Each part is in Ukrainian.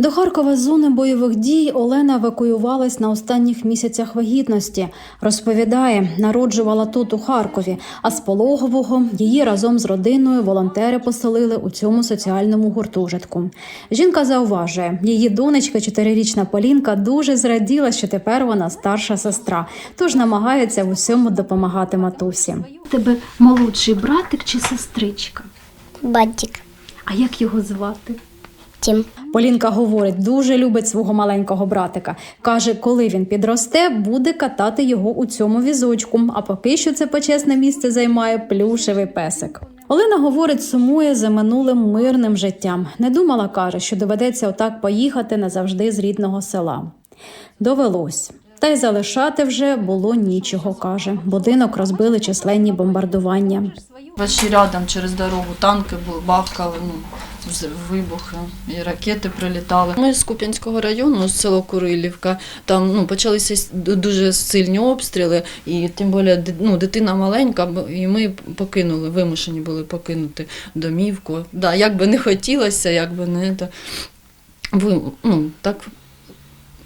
До Харкова з зони бойових дій Олена евакуювалась на останніх місяцях вагітності. Розповідає, народжувала тут у Харкові, а з пологового її разом з родиною волонтери поселили у цьому соціальному гуртожитку. Жінка зауважує, її донечка, чотирирічна Полінка, дуже зраділа, що тепер вона старша сестра, тож намагається в усьому допомагати матусі. Тебе молодший братик чи сестричка? Бантик. А як його звати? Тім. Полінка говорить, дуже любить свого маленького братика. Каже, коли він підросте, буде катати його у цьому візочку. А поки що це почесне місце займає плюшевий песик. Олена говорить, сумує за минулим мирним життям. Не думала, каже, що доведеться отак поїхати назавжди з рідного села. Довелось. Та й залишати вже було нічого, каже. Будинок розбили численні бомбардування. Вообще рядом через дорогу танки бахкали, ну, вибухи, і ракети прилітали. Ми з Куп'янського району, з село Курилівка, там ну, почалися дуже сильні обстріли, і тим більше ну, дитина маленька, і ми покинули, вимушені були покинути домівку. Да, як би не хотілося, як би не то, ви, ну, так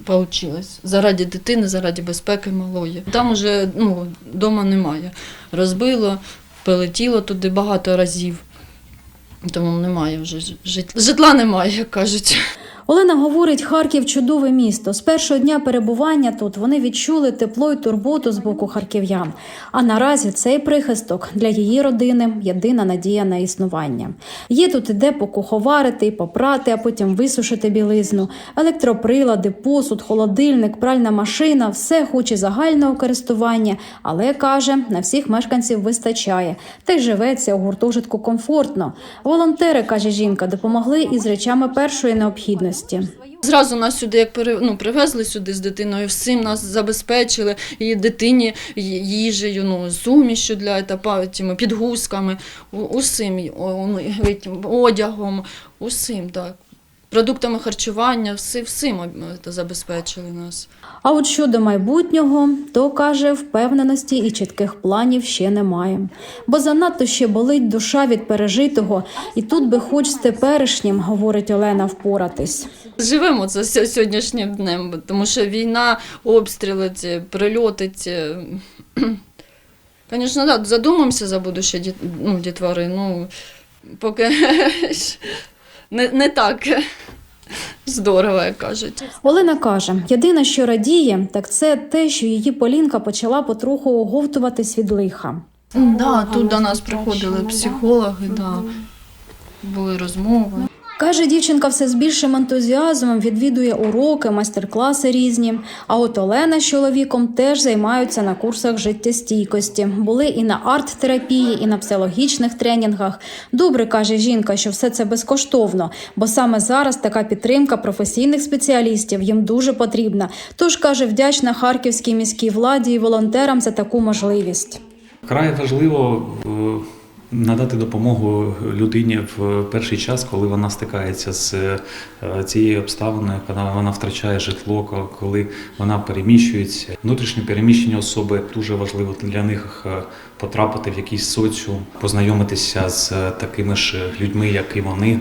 Получилось. Заради дитини, заради безпеки малої. Там уже ну, дома немає. Розбило, полетіло туди багато разів. Тому немає вже жит- житла немає, як кажуть. Олена говорить, Харків чудове місто. З першого дня перебування тут вони відчули тепло й турботу з боку харків'ян. А наразі цей прихисток для її родини єдина надія на існування. Є тут і де покуховарити, і попрати, а потім висушити білизну, електроприлади, посуд, холодильник, пральна машина все хоч і загального користування, але каже, на всіх мешканців вистачає. Та й живеться у гуртожитку комфортно. Волонтери, каже жінка, допомогли із речами першої необхідності. Зразу нас сюди, як ну, привезли сюди з дитиною, всім нас забезпечили, і дитині їжею, ну, сумішю для етапа, тими підгузками, усім, одягом, усім, так. Продуктами харчування, всі, всім забезпечили нас. А от щодо майбутнього, то каже, впевненості і чітких планів ще немає. Бо занадто ще болить душа від пережитого, і тут би хоч з теперішнім, говорить Олена, впоратись. Живемо це сьогоднішнім днем, тому що війна, обстріли, ці, прильоти. Ці. Звісно, да, задумаємося за будуще ну, дітвори, ну, поки не, не так здорово, як кажуть. Олена каже: єдине, що радіє, так це те, що її Полінка почала потроху оговтуватись від лиха. Да, тут до нас приходили психологи, да, були розмови. Каже, дівчинка все з більшим ентузіазмом відвідує уроки, майстер-класи різні. А от Олена з чоловіком теж займаються на курсах життєстійкості. Були і на арт-терапії, і на психологічних тренінгах. Добре каже жінка, що все це безкоштовно, бо саме зараз така підтримка професійних спеціалістів їм дуже потрібна. Тож каже, вдячна харківській міській владі і волонтерам за таку можливість. Вкрай важливо е, надати допомогу людині в перший час, коли вона стикається з е, цією обставиною, коли вона втрачає житло, коли вона переміщується. Внутрішнє переміщення особи дуже важливо для них е, потрапити в якийсь соціум, познайомитися з е, такими ж людьми, як і вони.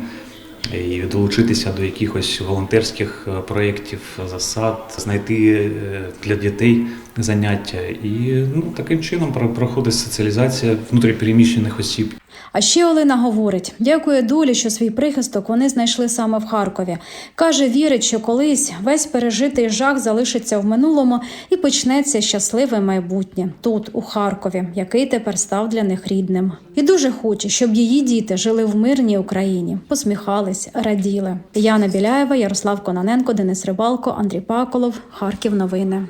І долучитися до якихось волонтерських е, проєктів, засад, знайти е, для дітей заняття. І ну, таким чином про- проходить соціалізація внутріпереміщених осіб. А ще Олена говорить: дякує долі, що свій прихисток вони знайшли саме в Харкові. Каже, вірить, що колись весь пережитий жах залишиться в минулому і почнеться щасливе майбутнє тут, у Харкові, який тепер став для них рідним. І дуже хоче, щоб її діти жили в мирній Україні, посміхались, раділи. Яна Біляєва, Ярослав Кононенко, Денис Рибалко, Андрій Паколов, Харків. Новини.